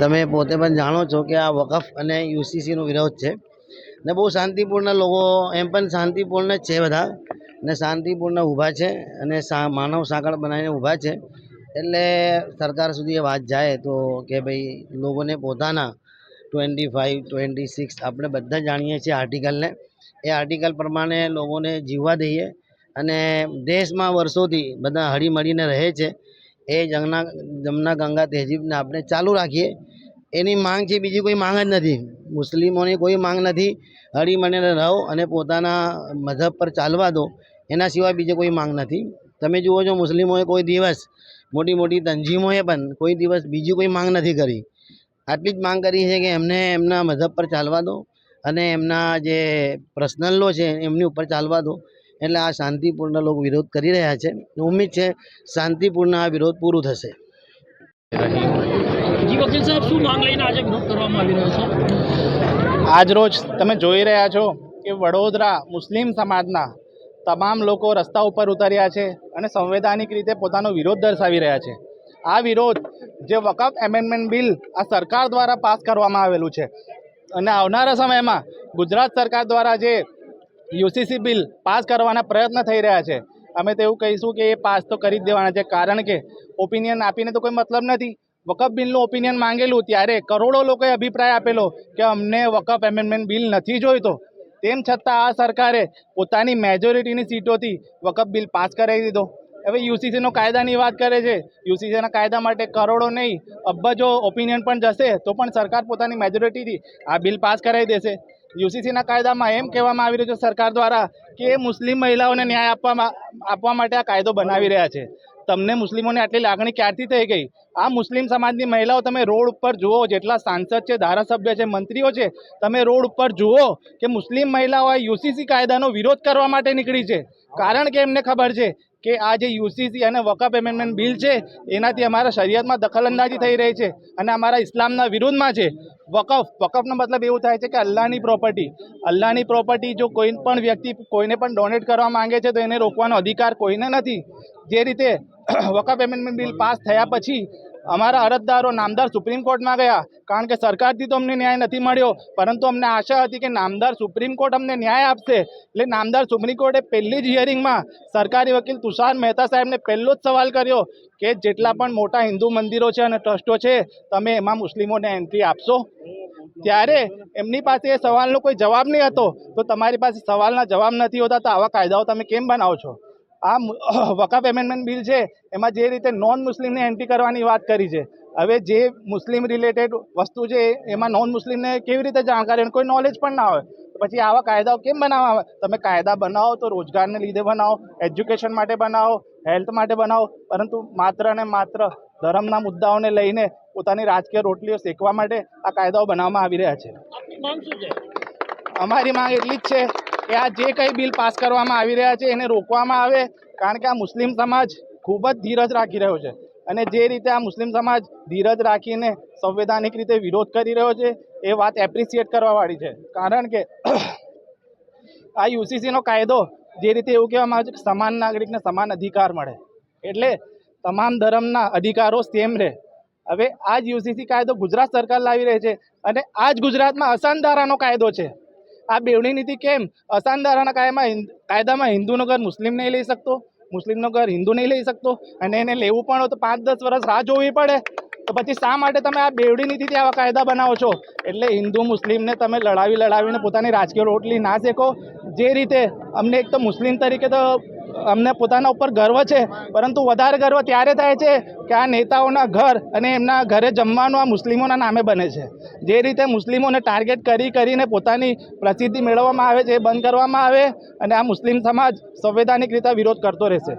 તમે પોતે પણ જાણો છો કે આ વકફ અને યુસીસીનો વિરોધ છે. ને બહુ શાંતિપૂર્ણ લોકો, એમ પણ શાંતિપૂર્ણ જ છે બધા. ને શાંતિપૂર્ણ ઊભા છે અને માનવ સાંકળ બનાવીને ઊભા છે. એટલે સરકાર સુધી એ વાત જાય તો કે ભાઈ લોકોને પોતાના ટ્વેન્ટી ફાઇવ ટ્વેન્ટી સિક્સ આપણે બધા જાણીએ છીએ આર્ટિકલને. એ આર્ટિકલ પ્રમાણે લોકોને જીવવા દઈએ. અને દેશમાં વર્ષોથી બધા હળીમળીને રહે છે. એ જમના જમના ગંગા તહેજીબને આપણે ચાલુ રાખીએ. એની માંગ છે, બીજી કોઈ માંગ જ નથી. મુસ્લિમોની કોઈ માંગ નથી. હળીમળીને રહો અને પોતાના મذહબ પર ચાલવા દો. એના સિવાય બીજી કોઈ માંગ નથી. તમે જુઓ છો, મુસ્લિમોએ કોઈ દિવસ મોટી મોટી તંજીમોએ પણ કોઈ દિવસ બીજી કોઈ માંગ નથી કરી. આટલી જ માંગ કરી છે કે એમને એમના મذહબ પર ચાલવા દો અને એમના જે પર્સનલ લો છે, એમની ઉપર ચાલવા દો. એટલે આ શાંતિપૂર્ણ લોકો વિરોધ કરી રહ્યા છે. ઉમ્મીદ છે શાંતિપૂર્ણ આ વિરોધ પૂરું થશે. જી વકીલ સાહેબ શું માંગ લઈને આજે વિરોધ કરવામાં આવી રહ્યો છે? આજરોજ તમે જોઈ રહ્યા છો કે વડોદરા મુસ્લિમ સમાજના તમામ લોકો રસ્તા ઉપર ઉતર્યા છે અને સંવૈધાનિક રીતે પોતાનો વિરોધ દર્શાવી રહ્યા છે. આ વિરોધ જે વકફ એમેન્ડમેન્ટ બિલ આ સરકાર દ્વારા પાસ કરવામાં આવેલું છે. અને આવનારા સમયમાં ગુજરાત સરકાર દ્વારા જે યુસીસી બિલ પાસ કરવાના પ્રયત્ન થઈ રહ્યા છે. અમે તો એવું કહીશું કે એ પાસ તો કરી જ દેવાના છે, કારણ કે ઓપિનિયન આપીને તો કોઈ મતલબ નથી. વકફ બિલનું ઓપિનિયન માંગેલું ત્યારે કરોડો લોકોએ અભિપ્રાય આપેલો કે અમને વકફ એમેન્ડમેન્ટ બિલ નથી જોઈતો. તેમ છતાં આ સરકારે પોતાની મેજોરિટીની સીટોથી વકફ બિલ પાસ કરાવી દીધો. હવે યુસીસીનો કાયદાની વાત કરે છે. યુસીસીના કાયદા માટે કરોડો નહીં, અબજો ઓપિનિયન પણ જશે, તો પણ સરકાર પોતાની મેજોરિટીથી આ બિલ પાસ કરાવી દેશે. યુસીસીના કાયદામાં એમ કહેવામાં આવી રહ્યું છે સરકાર દ્વારા કે મુસ્લિમ મહિલાઓને ન્યાય આપવામાં આપવા માટે આ કાયદો બનાવી રહ્યા છે. તમને મુસ્લિમોને આટલી લાગણી ક્યારથી થઈ ગઈ? આ મુસ્લિમ સમાજની મહિલાઓ તમે રોડ ઉપર જુઓ, જેટલા સાંસદ છે, ધારાસભ્ય છે, મંત્રીઓ છે, તમે રોડ ઉપર જુઓ કે મુસ્લિમ મહિલાઓ આ યુસીસી કાયદાનો વિરોધ કરવા માટે નીકળી છે. કારણ કે એમને ખબર છે કે આ જે યુસીસી અને વકફ એમેન્ડમેન્ટ બિલ છે, એનાથી અમારા શરીયતમાં દખલઅંદાજી થઈ રહી છે અને અમારા ઇસ્લામના વિરુદ્ધમાં છે. વકફ વકફનો મતલબ એવું થાય છે કે અલ્લાહની પ્રોપર્ટી અલ્લાહની પ્રોપર્ટી જો કોઈ પણ વ્યક્તિ કોઈને પણ ડોનેટ કરવા માંગે છે તો એને રોકવાનો અધિકાર કોઈને નથી. જે રીતે વકફ એમેન્ડમેન્ટ બિલ પાસ થયા પછી અમારા અરજદારો નામદાર સુપ્રીમ કોર્ટમાં ગયા, કારણ કે સરકારથી તો અમને ન્યાય નથી મળ્યો, પરંતુ અમને આશા હતી કે નામદાર સુપ્રીમ કોર્ટ અમને ન્યાય આપશે. એટલે નામદાર સુપ્રીમ કોર્ટે પહેલી જ હિયરિંગમાં સરકારી વકીલ તુષાર મહેતા સાહેબને પહેલો જ સવાલ કર્યો કે જેટલા પણ મોટા હિન્દુ મંદિરો છે અને ટ્રસ્ટો છે, તમે એમાં મુસ્લિમોને એન્ટ્રી આપશો? ત્યારે એમની પાસે એ સવાલનો કોઈ જવાબ નહીં હતો. તો તમારી પાસે સવાલના જવાબ નથી હોતા, તો આવા કાયદાઓ તમે કેમ બનાવો છો? આ વકફ એમેન્ડમેન્ટ બિલ છે એમાં જે રીતે નોન મુસ્લિમને એન્ટ્રી કરવાની વાત કરી છે હવે જે મુસ્લિમ રિલેટેડ વસ્તુ છે એમાં નોન મુસ્લિમને કેવી રીતે જાણકારી અને કોઈ નોલેજ પણ ના હોય પછી આવા કાયદાઓ કેમ બનાવવા આવે? તમે કાયદા બનાવો તો રોજગારને લીધે બનાવો એજ્યુકેશન માટે બનાવો હેલ્થ માટે બનાવો પરંતુ માત્ર ને માત્ર ધર્મના મુદ્દાઓને લઈને પોતાની રાજકીય રોટલીઓ શેકવા માટે આ કાયદાઓ બનાવવામાં આવી રહ્યા છે? અમારી માંગ એટલી જ છે કે આ જે કંઈ બિલ પાસ કરવામાં આવી રહ્યા છે એને રોકવામાં આવે, કારણ કે આ મુસ્લિમ સમાજ ખૂબ જ ધીરજ રાખી રહ્યો છે. અને જે રીતે આ મુસ્લિમ સમાજ ધીરજ રાખીને સંવૈધાનિક રીતે વિરોધ કરી રહ્યો છે, એ વાત એપ્રિસિએટ કરવાવાળી છે. કારણ કે આ યુસીસીનો કાયદો જે રીતે એવું કહેવામાં આવે છે કે સમાન નાગરિકને સમાન અધિકાર મળે, એટલે તમામ ધર્મના અધિકારો સેમ રહે. હવે આ જ યુસીસી કાયદો ગુજરાત સરકાર લાવી રહી છે અને આ જ ગુજરાતમાં અસાનધારાનો કાયદો છે. આ બેવડી નીતિ કેમ? કાયદામાં હિન્દ- કાયદામાં હિન્દુનો ઘર મુસ્લિમ નહીં લઈ શકતો. મુસ્લિમનો ઘર હિન્દુ નહીં લઈ શકતો. અને એને લેવું પણ હોય તો પાંચ દસ વર્ષ રાહ જોવી પડે. તો પછી શા માટે તમે આ બેવડી નીતિથી આવા કાયદા બનાવો છો? એટલે હિન્દુ મુસ્લિમને તમે લડાવી લડાવીને પોતાની રાજકીય રોટલી ના શેકો. જે રીતે અમને એક તો મુસ્લિમ તરીકે તો અમને પોતાના ઉપર ગર્વ છે, પરંતુ વધારે ગર્વ ત્યારે થાય છે કે આ નેતાઓના ઘર અને એમના ઘરે જમવાનું આ મુસ્લિમોના નામે બને છે. જે રીતે મુસ્લિમોને ટાર્ગેટ કરી, કરીને પોતાની પ્રસિદ્ધિ મેળવવામાં આવે છે, એ બંધ કરવામાં આવે અને આ મુસ્લિમ સમાજ સંવૈધાનિક રીતે વિરોધ કરતો રહેશે.